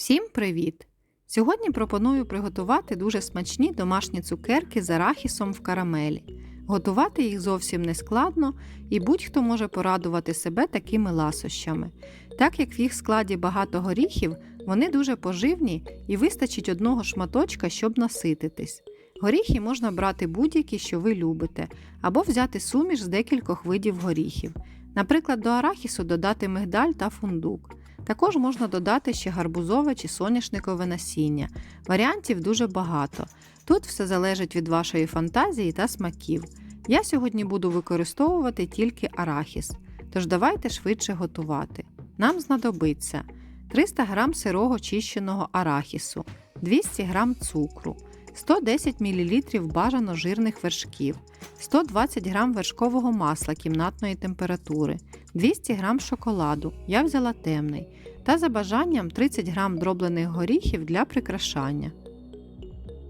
Всім привіт! Сьогодні пропоную приготувати дуже смачні домашні цукерки з арахісом в карамелі. Готувати їх зовсім не складно, і будь-хто може порадувати себе такими ласощами. Так як в їх складі багато горіхів, вони дуже поживні і вистачить одного шматочка, щоб насититись. Горіхи можна брати будь-які, що ви любите, або взяти суміш з декількох видів горіхів. Наприклад, до арахісу додати мигдаль та фундук. Також можна додати ще гарбузове чи соняшникове насіння. Варіантів дуже багато. Тут все залежить від вашої фантазії та смаків. Я сьогодні буду використовувати тільки арахіс, тож давайте швидше готувати. Нам знадобиться 300 г сирого чищеного арахісу, 200 г цукру, 110 мл бажано жирних вершків, 120 г вершкового масла кімнатної температури, 200 г шоколаду, я взяла темний, та за бажанням 30 г дроблених горіхів для прикрашання.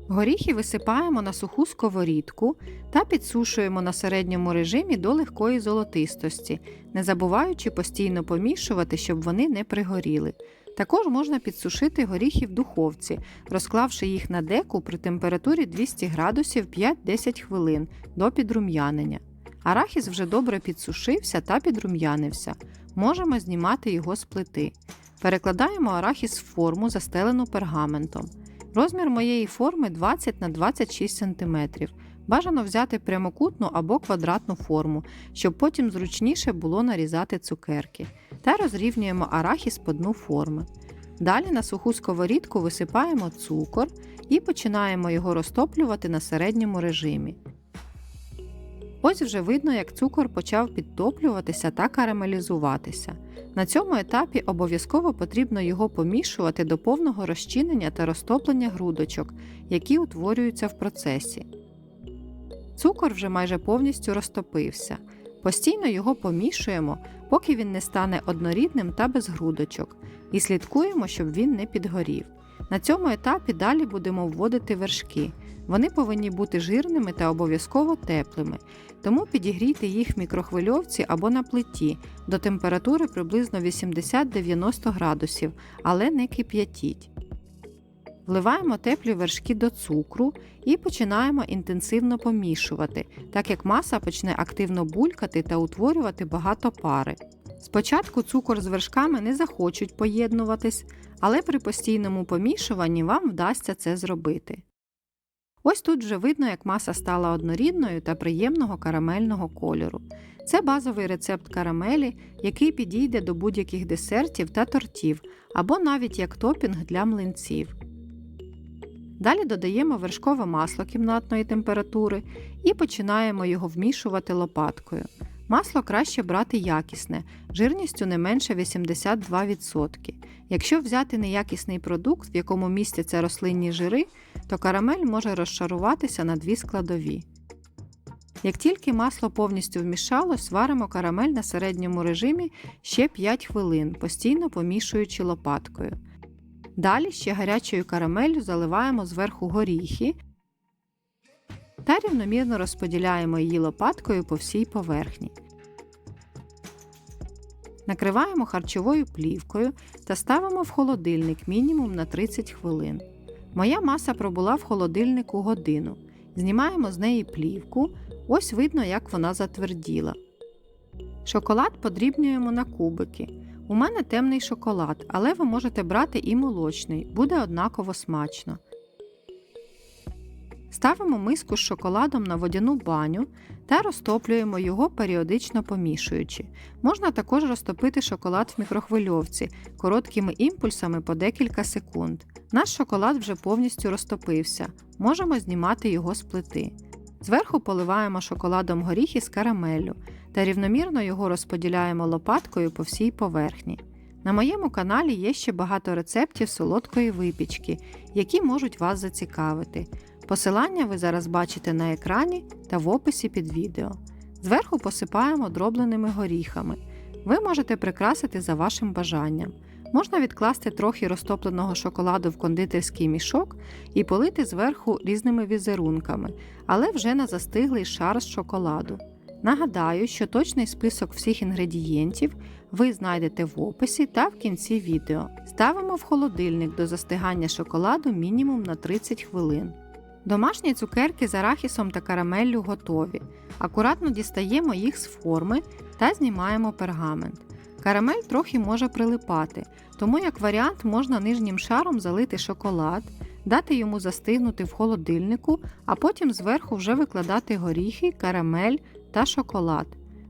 Горіхи висипаємо на суху сковорідку та підсушуємо на середньому режимі до легкої золотистості, не забуваючи постійно помішувати, щоб вони не пригоріли. Також можна підсушити горіхи в духовці, розклавши їх на деку при температурі 200 градусів 5-10 хвилин до підрум'янення. Арахіс вже добре підсушився та підрум'янився. Можемо знімати його з плити. Перекладаємо арахіс в форму, застелену пергаментом. Розмір моєї форми 20 на 26 см. Бажано взяти прямокутну або квадратну форму, щоб потім зручніше було нарізати цукерки. Та розрівнюємо арахіс по дну форми. Далі на суху сковорідку висипаємо цукор і починаємо його розтоплювати на середньому режимі. Ось вже видно, як цукор почав підтоплюватися та карамелізуватися. На цьому етапі обов'язково потрібно його помішувати до повного розчинення та розтоплення грудочок, які утворюються в процесі. Цукор вже майже повністю розтопився. Постійно його помішуємо, поки він не стане однорідним та без грудочок, і слідкуємо, щоб він не підгорів. На цьому етапі далі будемо вводити вершки. Вони повинні бути жирними та обов'язково теплими, тому підігрійте їх в мікрохвильовці або на плиті до температури приблизно 80-90 градусів, але не кип'ятіть. Вливаємо теплі вершки до цукру і починаємо інтенсивно помішувати, так як маса почне активно булькати та утворювати багато пари. Спочатку цукор з вершками не захочуть поєднуватись, але при постійному помішуванні вам вдасться це зробити. Ось тут вже видно, як маса стала однорідною та приємного карамельного кольору. Це базовий рецепт карамелі, який підійде до будь-яких десертів та тортів, або навіть як топінг для млинців. Далі додаємо вершкове масло кімнатної температури і починаємо його вмішувати лопаткою. Масло краще брати якісне, жирністю не менше 82%. Якщо взяти неякісний продукт, в якому містяться рослинні жири, то карамель може розшаруватися на дві складові. Як тільки масло повністю вмішалось, варимо карамель на середньому режимі ще 5 хвилин, постійно помішуючи лопаткою. Далі ще гарячою карамеллю заливаємо зверху горіхи та рівномірно розподіляємо її лопаткою по всій поверхні. Накриваємо харчовою плівкою та ставимо в холодильник мінімум на 30 хвилин. Моя маса пробула в холодильнику годину. Знімаємо з неї плівку, ось видно, як вона затверділа. Шоколад подрібнюємо на кубики. У мене темний шоколад, але ви можете брати і молочний, буде однаково смачно. Ставимо миску з шоколадом на водяну баню та розтоплюємо його періодично помішуючи. Можна також розтопити шоколад в мікрохвильовці короткими імпульсами по декілька секунд. Наш шоколад вже повністю розтопився, можемо знімати його з плити. Зверху поливаємо шоколадом горіхи з карамеллю та рівномірно його розподіляємо лопаткою по всій поверхні. На моєму каналі є ще багато рецептів солодкої випічки, які можуть вас зацікавити. Посилання ви зараз бачите на екрані та в описі під відео. Зверху посипаємо дробленими горіхами. Ви можете прикрасити за вашим бажанням. Можна відкласти трохи розтопленого шоколаду в кондитерський мішок і полити зверху різними візерунками, але вже на застиглий шар з шоколаду. Нагадаю, що точний список всіх інгредієнтів ви знайдете в описі та в кінці відео. Ставимо в холодильник до застигання шоколаду мінімум на 30 хвилин. Домашні цукерки з арахісом та карамеллю готові. Акуратно дістаємо їх з форми та знімаємо пергамент. Карамель трохи може прилипати, тому як варіант можна нижнім шаром залити шоколад, дати йому застигнути в холодильнику, а потім зверху вже викладати горіхи, карамель та шоколад.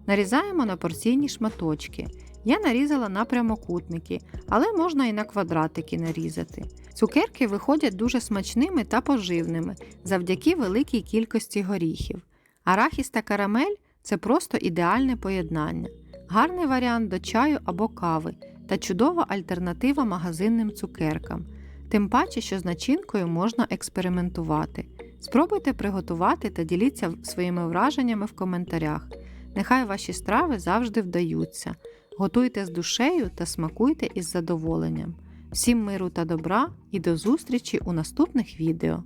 Нарізаємо на порційні шматочки. Я нарізала на прямокутники, але можна і на квадратики нарізати. Цукерки виходять дуже смачними та поживними завдяки великій кількості горіхів. Арахіс та карамель це просто ідеальне поєднання, гарний варіант до чаю або кави та чудова альтернатива магазинним цукеркам. Тим паче, що з начинкою можна експериментувати. Спробуйте приготувати та діліться своїми враженнями в коментарях. Нехай ваші страви завжди вдаються. Готуйте з душею та смакуйте із задоволенням. Всім миру та добра і до зустрічі у наступних відео!